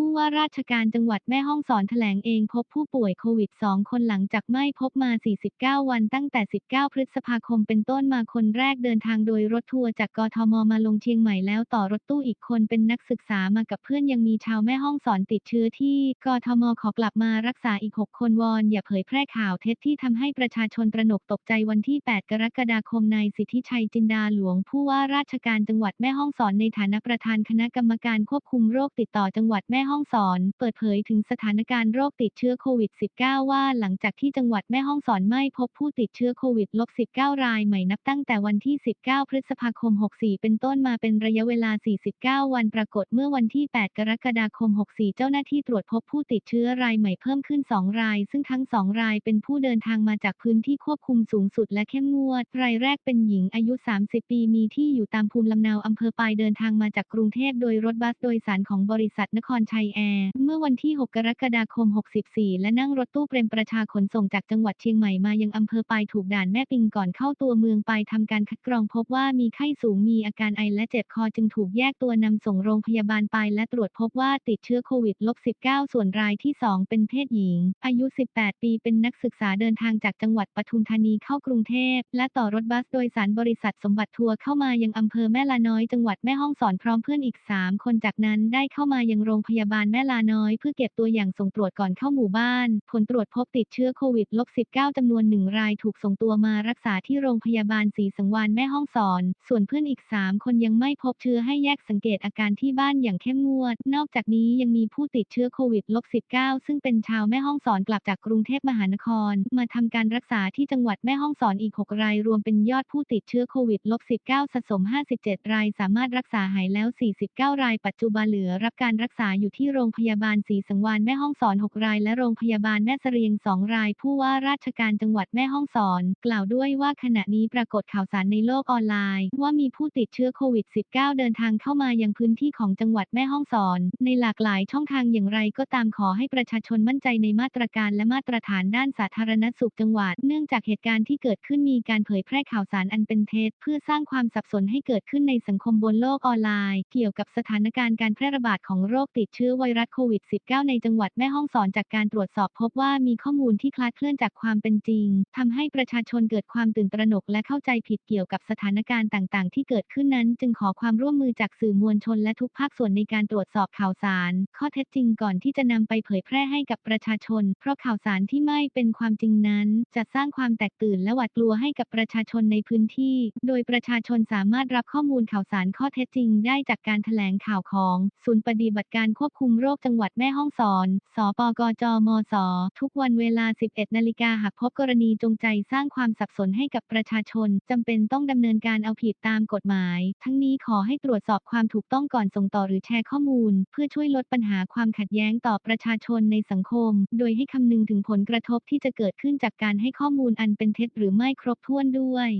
ผู้ว่าราชการจังหวัดแม่ฮ่องสอนแถลงเองพบผู้ป่วยโควิด 2 คนหลังจากไม่พบมา 49 วันตั้งแต่ 19 พฤษภาคมเป็นต้นมาคนแรกเดินทางโดยรถทัวร์จากกทมมาลงเชียงใหม่แล้วต่อรถตู้อีกคนเป็นนักศึกษามากับเพื่อนยังมีชาวแม่ฮ่องสอนติดเชื้อที่กทมขอกลับมารักษาอีก 6 คนวอน อย่าเผยแพร่ข่าวเท็จที่ทำให้ประชาชนตระหนกตกใจวันที่ 8 กรกฎาคมนายสิทธิชัยจินดาหลวง ผู้ว่าราชการจังหวัดแม่ฮ่องสอนในฐานะประธานคณะกรรมการควบคุมโรคติดต่อจังหวัดแม่ฮ่องสอน เปิดเผยถึงสถานการณ์โรคติดเชื้อโควิด -19 ว่าหลังจากที่จังหวัดแม่ฮ่องสอนไม่พบผู้ติดเชื้อโควิดลบ19 รายใหม่นับตั้งแต่วันที่ 19 พฤษภาคม 64 เป็นต้นมาเป็นระยะเวลา 49 วันปรากฏเมื่อวันที่ 8 กรกฎาคม 64 เจ้าหน้าที่ตรวจพบผู้ติดเชื้อรายใหม่เพิ่มขึ้น 2 ราย ซึ่งทั้ง 2 รายเป็นผู้เดินทางมาจากพื้นที่ควบคุมสูงสุดและเข้มงวด รายแรกเป็นหญิงอายุ 30 ปีมีที่อยู่ตามภูมิลำเนาอำเภอปายเดินทางมาจากกรุงเทพโดยรถบัสโดยสารของบริษัทนครชัยแอร์เมื่อวันที่ 6 กรกฎาคม 64 และนั่งรถตู้เปรมประชาขนส่งจากจังหวัดเชียงใหม่มายังอำเภอปายถูกด่านแม่ปิงก่อนเข้าตัวเมืองไปทำการคัดกรองพบว่ามีไข้สูงมีอาการไอและเจ็บคอจึงถูกแยกตัวนำส่งโรงพยาบาลปายและตรวจพบว่าติดเชื้อโควิด -19 ส่วนรายที่ 2 เป็นเพศหญิง อายุ 18 ปีเป็นนักศึกษาเดินทางจากจังหวัดปทุมธานีเข้ากรุงเทพ และต่อรถบัสโดยสารบริษัทสมบัติทัวร์เข้ามายังอำเภอแม่ลาน้อยจังหวัดแม่ฮ่องสอนพร้อมเพื่อนอีก 3 คนจากนั้นได้เข้ามายังโรงพยาบาลยาบาลแม่ลาน้อยเพื่อเก็บตัวอย่างส่งตรวจก่อนเข้าหมู่บ้าน ผลตรวจพบติดเชื้อโควิดลบ -19 จำนวนหนึ่งรายถูกส่งตัวมารักษาที่โรงพยาบาลศรีสังวานแม่ฮ่องสอน ส่วนเพื่อนอีก 3 คนยังไม่พบเชื้อให้แยกสังเกตอาการที่บ้านอย่างเข้มงวด นอกจากนี้ยังมีผู้ติดเชื้อโควิดลบ -19 ซึ่งเป็นชาวแม่ฮ่องสอนกลับจากกรุงเทพมหานคร มาทำการรักษาที่จังหวัดแม่ฮ่องสอนอีก 6 ราย รวมเป็นยอดผู้ติดเชื้อโควิด -19 สะสม 57 ราย สามารถรักษาหายแล้ว 49 ราย ปัจจุบันเหลือรับการรักษาอยูู่่ที่โรงพยาบาลศรีสังวานแม่ฮ่องสอน 6 ราย และโรงพยาบาลแม่เสรียง 2 ราย ผู้ว่าราชการจังหวัดแม่ฮ่องสอน กล่าวด้วยว่าขณะนี้ปรากฏข่าวสารในโลกออนไลน์ ว่ามีผู้ติดเชื้อโควิด -19 เดินทางเข้ามายังพื้นที่ของจังหวัดแม่ฮ่องสอน ในหลากหลายช่องทางอย่างไรก็ตามขอให้ประชาชนมั่นใจในมาตรการและมาตรฐานด้านสาธารณสุขจังหวัด เนื่องจากเหตุการณ์ที่เกิดขึ้นมีการเผยแพร่ข่าวสารอันเป็นเท็จเพื่อสร้างความสับสนให้เกิดขึ้นในสังคมบนโลกออนไลน์ เกี่ยวกับสถานการณ์การแพร่ระบาดของโรคติดเชื้อไวรัสโควิด -19 ในจังหวัดแม่ฮ่องสอนจากการตรวจสอบพบว่ามีข้อมูลที่คลาดเคลื่อนจากความเป็นจริงทำให้ประชาชนเกิดความตื่นตระหนกและเข้าใจผิดเกี่ยวกับสถานการณ์ต่างๆ ที่เกิดขึ้นนั้น จึงขอความร่วมมือจากสื่อมวลชนและทุกภาคส่วนในการตรวจสอบข่าวสาร ข้อเท็จจริงก่อนที่จะนำไปเผยแพร่ให้กับประชาชน เพราะข่าวสารที่ไม่เป็นความจริงนั้น จะสร้างความแตกตื่นและหวาดกลัวให้กับประชาชนในพื้นที่ โดยประชาชนสามารถรับข้อมูลข่าวสารข้อเท็จจริง ได้จากการแถลงข่าวของ ศูนย์ปฏิบัติการควบควบคุมโรคจังหวัดแม่ฮ่องสอน สปกจมส ทุกวันเวลา 11 นาฬิกาหากพบกรณีจงใจสร้างความสับสนให้กับประชาชน จำเป็นต้องดำเนินการเอาผิดตามกฎหมาย ทั้งนี้ขอให้ตรวจสอบความถูกต้องก่อนส่งต่อหรือแชร์ข้อมูล เพื่อช่วยลดปัญหาความขัดแย้งต่อประชาชนในสังคม โดยให้คำนึงถึงผลกระทบที่จะเกิดขึ้นจากการให้ข้อมูลอันเป็นเท็จหรือไม่ครบถ้วนด้วย